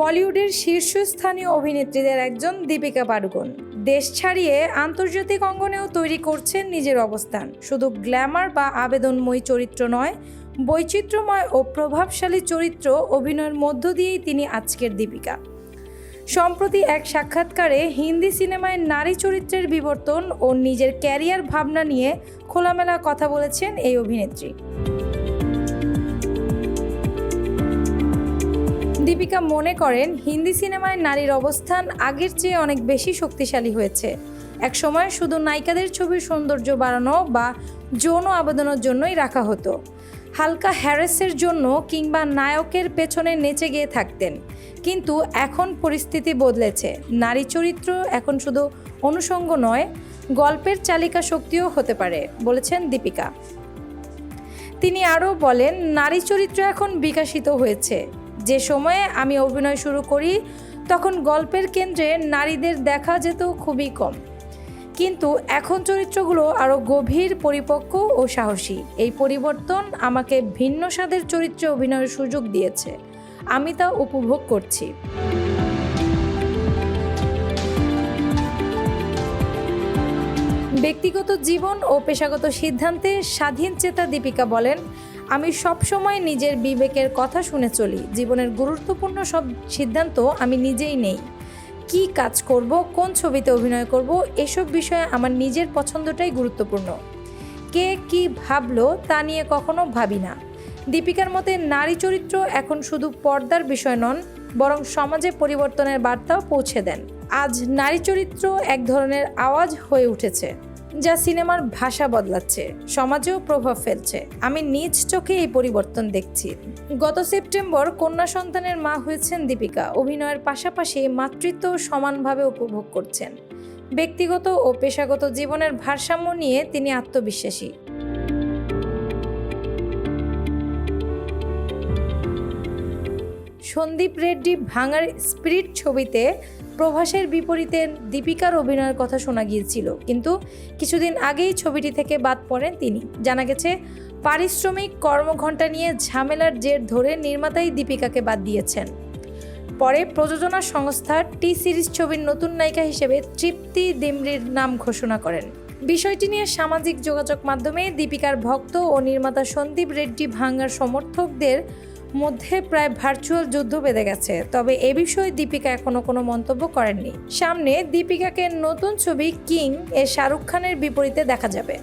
বলিউডের শীর্ষস্থানীয় অভিনেত্রীদের একজন দীপিকা পাডুকোন। দেশ ছাড়িয়ে আন্তর্জাতিক অঙ্গনেও তৈরি করছেন নিজের অবস্থান। শুধু গ্ল্যামার বা আবেদনময়ী চরিত্র নয়, বৈচিত্র্যময় ও প্রভাবশালী চরিত্র অভিনয়ের মধ্য দিয়েই তিনি আজকের দীপিকা। সম্প্রতি এক সাক্ষাৎকারে হিন্দি সিনেমায় নারী চরিত্রের বিবর্তন ও নিজের ক্যারিয়ার ভাবনা নিয়ে খোলামেলা কথা বলেছেন এই অভিনেত্রী। দীপিকা মনে করেন, হিন্দি সিনেমায় নারীর অবস্থান আগের চেয়ে অনেক বেশি শক্তিশালী হয়েছে। একসময় শুধু নায়িকাদের ছবির সৌন্দর্য বাড়ানো বা যৌন আবেদনের জন্যই রাখা হতো। হালকা হ্যারেসের জন্য কিংবা নায়কের পেছনে নেচে গিয়ে থাকতেন। কিন্তু এখন পরিস্থিতি বদলেছে। নারী চরিত্র এখন শুধু অনুষঙ্গ নয়, গল্পের চালিকা শক্তিও হতে পারে, বলেছেন দীপিকা। তিনি আরও বলেন, নারী চরিত্র এখন বিকাশিত হয়েছে। যে সময়ে আমি অভিনয় শুরু করি, তখন গল্পের কেন্দ্রে নারীদের দেখা যেত খুবই কম। কিন্তু এখন চরিত্রগুলো আরও গভীর, পরিপক্ক ও সাহসী। এই পরিবর্তন আমাকে ভিন্ন স্বাদের চরিত্রে অভিনয়ের সুযোগ দিয়েছে। আমি তা উপভোগ করছি। ব্যক্তিগত জীবন ও পেশাগত সিদ্ধান্তে স্বাধীন চেতা দীপিকা বলেন আমি সবসময় নিজের বিবেকের কথা শুনে চলি। জীবনের গুরুত্বপূর্ণ সব সিদ্ধান্ত আমি নিজেই নেই। কি কাজ করব, কোন ছবিতে অভিনয় করব, এসব বিষয়ে আমার নিজের পছন্দটাই গুরুত্বপূর্ণ। কে কি ভাবলো তা নিয়ে কখনো ভাবি না। দীপিকার মতে নারী চরিত্র এখন শুধু পর্দার বিষয় নন, বরং সমাজে পরিবর্তনের বার্তাও পৌঁছে দেন। আজ নারী চরিত্র এক ধরনের আওয়াজ হয়ে উঠেছে। যা সিনেমার ভাষা বদলাচ্ছে, সমাজেও প্রভাব ফেলছে। আমি নিজ চোখে এই পরিবর্তন দেখছি। গত সেপ্টেম্বর কন্যা সন্তানের মা হয়েছেন দীপিকা। অভিনয়ের পাশাপাশি মাতৃত্ব সমানভাবে উপভোগ করছেন। ব্যক্তিগত ও পেশাগত জীবনের ভারসাম্য নিয়ে তিনি আত্মবিশ্বাসী। সন্দীপ রেড্ডি ভাঙার স্পিরিট ছবিতে প্রভাসের বিপরীতে দীপিকার অভিনয়ের কথা শোনা গিয়েছিল। কিন্তু কিছুদিন আগেই ছবিটি থেকে বাদ পড়েন তিনি। জানা গেছে, পারিশ্রমিক কর্মঘণ্টা নিয়ে ঝামেলার জের ধরে নির্মাতাই দীপিকাকে বাদ দিয়েছেন। পরে প্রযোজনা সংস্থা টি সিরিজ ছবির নতুন নায়িকা হিসেবে তৃপ্তি দিমরির নাম ঘোষণা করেন। বিষয়টি নিয়ে সামাজিক যোগাযোগ মাধ্যমে দীপিকার ভক্ত ও নির্মাতা সন্দীপ রেড্ডি ভাঙ্গার সমর্থকদের মধ্যে প্রায় ভার্চুয়াল যুদ্ধ বেঁধে গেছে। তবে এ বিষয়ে দীপিকা এখনও কোনো মন্তব্য করেননি। সামনে দীপিকাকে নতুন ছবি কিং এ শাহরুখ খানের বিপরীতে দেখা যাবে।